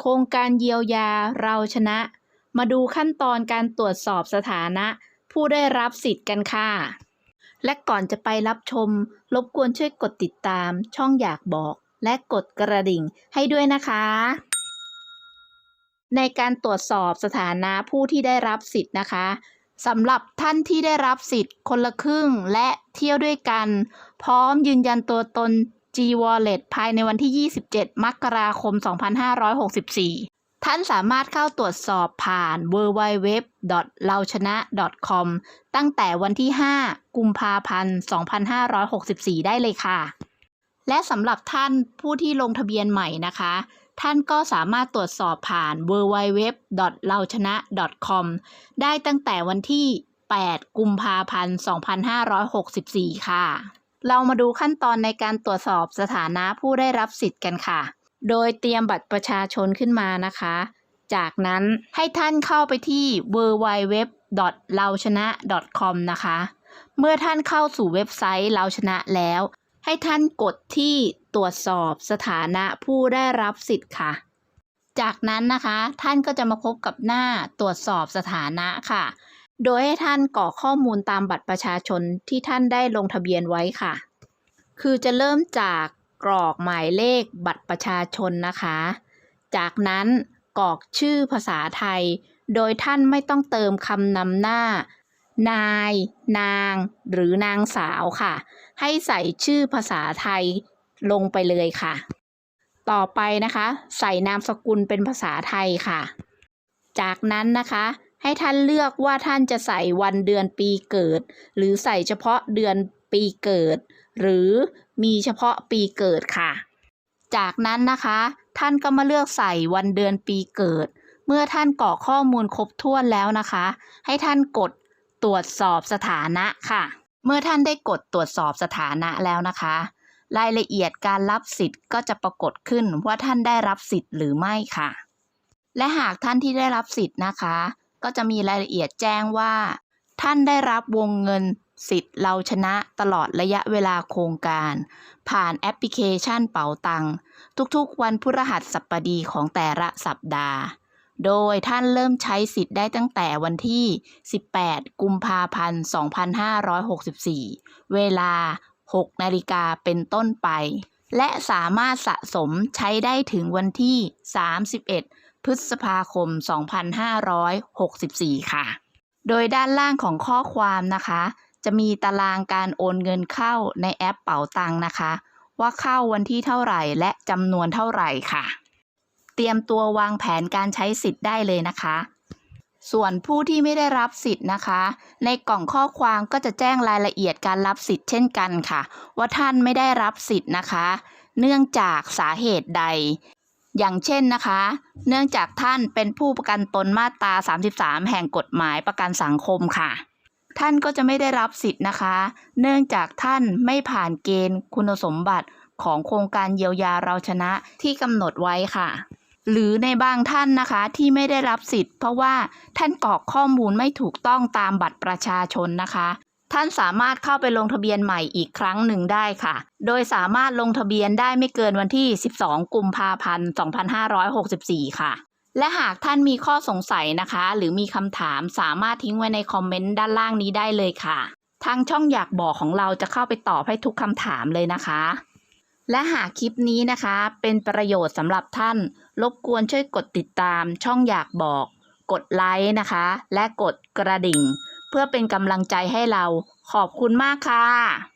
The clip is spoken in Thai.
โครงการเยียวยาเราชนะ มาดูขั้นตอนการตรวจสอบสถานะ ผู้ได้รับสิทธิ์กันค่ะ และก่อนจะไปรับชม รบกวนช่วยกดติดตาม ช่องอยากบอก และกดกระดิ่งให้ด้วยนะคะ ในการตรวจสอบสถานะผู้ที่ได้รับสิทธิ์นะคะสำหรับท่านที่ได้รับสิทธิ์คนละครึ่งและเที่ยวด้วยกัน พร้อมยืนยันตัวตน G Wallet ภายในวันที่ 27 มกราคม 2564 ท่านสามารถเข้าตรวจสอบผ่าน www. เราชนะ .com ตั้งแต่วันที่ 5 กุมภาพันธ์ 2564 ได้เลยค่ะ และสำหรับท่านผู้ที่ลงทะเบียนใหม่นะคะ ท่านก็สามารถตรวจสอบผ่าน www. เราชนะ .com ได้ตั้งแต่วันที่ 8 กุมภาพันธ์ 2564 ค่ะ เรามาดูขั้นตอนในการตรวจสอบสถานะผู้ได้รับสิทธิ์กันค่ะ โดยเตรียมบัตรประชาชนขึ้นมานะคะ จากนั้นให้ท่านเข้าไปที่ www. เราชนะ .com นะคะ เมื่อท่านเข้าสู่เว็บไซต์เราชนะแล้ว ให้ท่านกดที่ตรวจสอบสถานะผู้ได้รับสิทธิ์ค่ะ จากนั้นนะคะ ท่านก็จะมาพบกับหน้าตรวจสอบสถานะค่ะ โดยให้ท่านกรอกข้อมูลตามบัตรประชาชนที่ท่านได้ลงทะเบียนไว้ค่ะ คือจะเริ่มจากกรอกหมายเลขบัตรประชาชนนะคะ จากนั้นกรอกชื่อภาษาไทย โดยท่านไม่ต้องเติมคำนำหน้า นาย นาง หรือนางสาวค่ะ ให้ใส่ชื่อภาษาไทยลงไปเลยค่ะ ต่อไปนะคะ ใส่นามสกุลเป็นภาษาไทยค่ะ จากนั้นนะคะ ให้ท่านเลือกว่าท่านจะใส่วันเดือนปีเกิด หรือใส่เฉพาะเดือนปีเกิด หรือมีเฉพาะปีเกิดค่ะ จากนั้นนะคะ ท่านก็มาเลือกใส่วันเดือนปีเกิด เมื่อท่านกรอกข้อมูลครบถ้วนแล้วนะคะ ให้ท่านกดตรวจสอบสถานะค่ะ เมื่อท่านได้กดตรวจสอบสถานะแล้วนะคะ รายละเอียดการรับสิทธิ์ก็จะปรากฏขึ้นว่าท่านได้รับสิทธิ์หรือไม่ค่ะ และหากท่านที่ได้รับสิทธิ์นะคะ ก็จะมีรายละเอียดแจ้งว่า ท่านได้รับวงเงินสิทธิ์เราชนะตลอดระยะเวลาโครงการ ผ่านแอปพลิเคชันเป๋าตังค์ทุกๆ วันพฤหัสบดีของแต่ละสัปดาห์ โดยท่านเริ่มใช้สิทธิ์ได้ตั้งแต่วันที่ 18 กุมภาพันธ์ 2564 เวลา 6 นาฬิกาเป็นต้นไป และสามารถสะสมใช้ได้ถึงวันที่ 31 พฤษภาคม 2564 ค่ะ โดยด้านล่างของข้อความนะคะ จะมีตารางการโอนเงินเข้าในแอปเป๋าตังนะคะ ว่าเข้าวันที่เท่าไหร่และจำนวนเท่าไหร่ค่ะ เตรียมตัววางแผนการใช้สิทธิ์ได้เลยนะคะ ส่วนผู้ที่ไม่ได้รับสิทธิ์นะคะ ในกล่องข้อความก็จะแจ้งรายละเอียดการรับสิทธิ์เช่นกันค่ะ ว่าท่านไม่ได้รับสิทธิ์นะคะ เนื่องจากสาเหตุใด อย่างเช่นนะคะ เนื่องจากท่านเป็นผู้ประกันตนมาตรา 33 แห่งกฎหมายประกันสังคมค่ะ ท่านก็จะไม่ได้รับสิทธิ์นะคะ เนื่องจากท่านไม่ผ่านเกณฑ์คุณสมบัติของโครงการเยียวยาเราชนะที่กำหนดไว้ค่ะ หรือในบางท่านนะคะที่ไม่ได้รับสิทธิ์ เพราะว่าท่านกรอกข้อมูลไม่ถูกต้องตามบัตรประชาชนนะคะ ท่านสามารถเข้าไปลงทะเบียนใหม่อีกครั้งหนึ่งได้ค่ะ โดยสามารถลงทะเบียนได้ไม่เกินวันที่ 12 กุมภาพันธ์ 2564 ค่ะ และหากท่านมีข้อสงสัยนะคะ หรือมีคำถามสามารถทิ้งไว้ในคอมเมนต์ด้านล่างนี้ได้เลยค่ะ ทางช่องอยากบอกของเราจะเข้าไปตอบให้ทุกคำถามเลยนะคะ และหากคลิปนี้นะคะ เป็นประโยชน์สำหรับท่าน รบกวนช่วยกดติดตาม ช่องอยากบอก กดไลค์นะคะ และกดกระดิ่ง เพื่อเป็นกำลังใจให้เรา ขอบคุณมากค่ะ